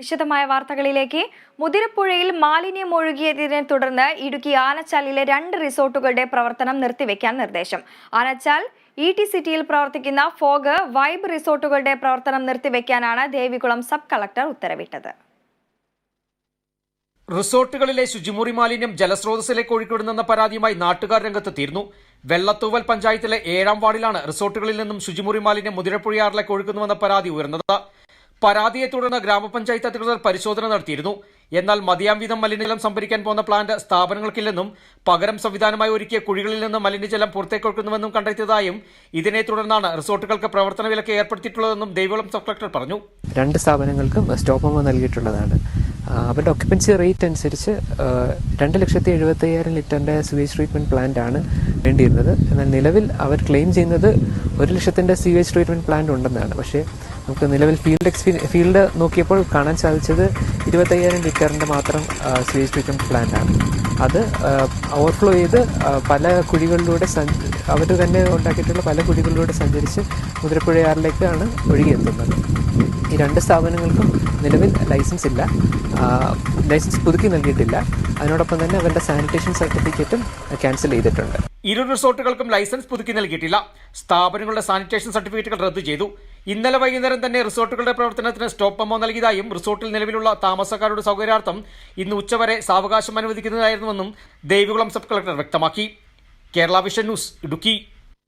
വിശദമായ വാർത്തകളിലേക്ക്. മുതിരപ്പുഴയിൽ മാലിന്യം ഒഴുകിയതിനെ തുടർന്ന് ഇടുക്കി ആനച്ചാലിലെ രണ്ട് റിസോർട്ടുകളുടെ പ്രവർത്തനം നിർത്തിവെക്കാൻ നിർദ്ദേശം. ആനച്ചാൽ ഇ ടി സിറ്റിയിൽ പ്രവർത്തിക്കുന്ന ഫോഗ് വൈബ് റിസോർട്ടുകളുടെ പ്രവർത്തനം നിർത്തിവെക്കാനാണ് ദേവികുളം സബ് കളക്ടർ ഉത്തരവിട്ടത്. റിസോർട്ടുകളിലെ ശുചിമുറി മാലിന്യം ജലസ്രോതസ്സിലേക്ക് ഒഴുക്കിവിടുന്നെന്ന പരാതിയുമായി നാട്ടുകാർ രംഗത്തെത്തിയിരുന്നു വെള്ളത്തൂവൽ പഞ്ചായത്തിലെ ഏഴാം വാർഡിലാണ് റിസോർട്ടുകളിൽ നിന്നും ശുചിമുറി മാലിന്യം മുതിരപ്പുഴയാറിലേക്ക് ഒഴുക്കുന്നുവെന്ന പരാതി ഉയർന്നത്. പരാതിയെ തുടർന്ന് ഗ്രാമപഞ്ചായത്ത് അധികൃതർ പരിശോധന നടത്തിയിരുന്നു. എന്നാൽ മതിയാം വിധം മലിനജലം സംഭരിക്കാൻ പോകുന്ന പ്ലാന്റ് സ്ഥാപനങ്ങൾക്കില്ലെന്നും പകരം സംവിധാനമായി ഒരുക്കിയ കുഴികളിൽ നിന്ന് മലിനജലം പുറത്തേക്ക് ഒഴുക്കുന്നുവെന്നും കണ്ടെത്തിയതായും ഇതിനെ തുടർന്നാണ് റിസോർട്ടുകൾക്ക് പ്രവർത്തന വിലക്ക് ഏർപ്പെടുത്തിയിട്ടുള്ളതെന്നും ദേവികുളം സബ് കളക്ടർ പറഞ്ഞു. രണ്ട് സ്ഥാപനങ്ങൾക്കും സ്റ്റോപ്പ് നൽകിയിട്ടുള്ളതാണ്. അവരുടെ ഒക്യുപ്പൻസി റേറ്റ് അനുസരിച്ച് രണ്ട് ലക്ഷത്തി എഴുപത്തി അയ്യായിരം ലിറ്ററിന്റെ സിവേജ് ട്രീറ്റ്മെന്റ് പ്ലാന്റ് ആണ് വേണ്ടിയിരുന്നത്. എന്നാൽ നിലവിൽ അവർ ക്ലെയിം ചെയ്യുന്നത് ഒരു ലക്ഷത്തിന്റെ സിവേജ് ട്രീറ്റ്മെന്റ് പ്ലാന്റ് ഉണ്ടെന്നാണ്. പക്ഷേ നമുക്ക് നിലവിൽ ഫീൽഡ് എക്സ്പീരിയൻ ഫീൽഡ് നോക്കിയപ്പോൾ കാണാൻ സാധിച്ചത് ഇരുപത്തയ്യായിരം ലിറ്ററിന്റെ മാത്രം സിവേജ് ട്രീറ്റ്മെന്റ് പ്ലാന്റ് ആണ്. അത് ഓവർഫ്ലോ ചെയ്ത് പല കുഴികളിലൂടെ അവർ തന്നെ ഉണ്ടാക്കിയിട്ടുള്ള പല കുഴികളിലൂടെ സഞ്ചരിച്ച് മുതിരപ്പുഴയാറിലേക്കാണ് ഒഴുകിയെത്തുന്നത്. ഈ രണ്ട് സ്ഥാപനങ്ങൾക്കും നിലവിൽ ലൈസൻസ് ഇല്ല. ലൈസൻസ് പുതുക്കി നൽകിയിട്ടില്ല. അതിനോടൊപ്പം തന്നെ അവരുടെ സാനിറ്റേഷൻ സർട്ടിഫിക്കറ്റും ക്യാൻസൽ ചെയ്തിട്ടുണ്ട്. ഇരു റിസോർട്ടുകൾക്കും ലൈസൻസ് പുതുക്കി നൽകിയിട്ടില്ല. സ്ഥാപനങ്ങളുടെ സാനിറ്റേഷൻ സർട്ടിഫിക്കറ്റുകൾ റദ്ദു ചെയ്തു. ഇന്നലെ വൈകുന്നേരം തന്നെ റിസോർട്ടുകളുടെ പ്രവർത്തനത്തിന് സ്റ്റോപ്പ് മെമ്മോ നൽകിയതായും റിസോർട്ടിൽ നിലവിലുള്ള താമസക്കാരുടെ സൗകര്യാർത്ഥം ഇന്ന് ഉച്ചവരെ സാവകാശം അനുവദിക്കുന്നതായിരുന്നുവെന്നും ദേവികുളം സബ് കളക്ടർ വ്യക്തമാക്കി. Kerala vision news Idukki.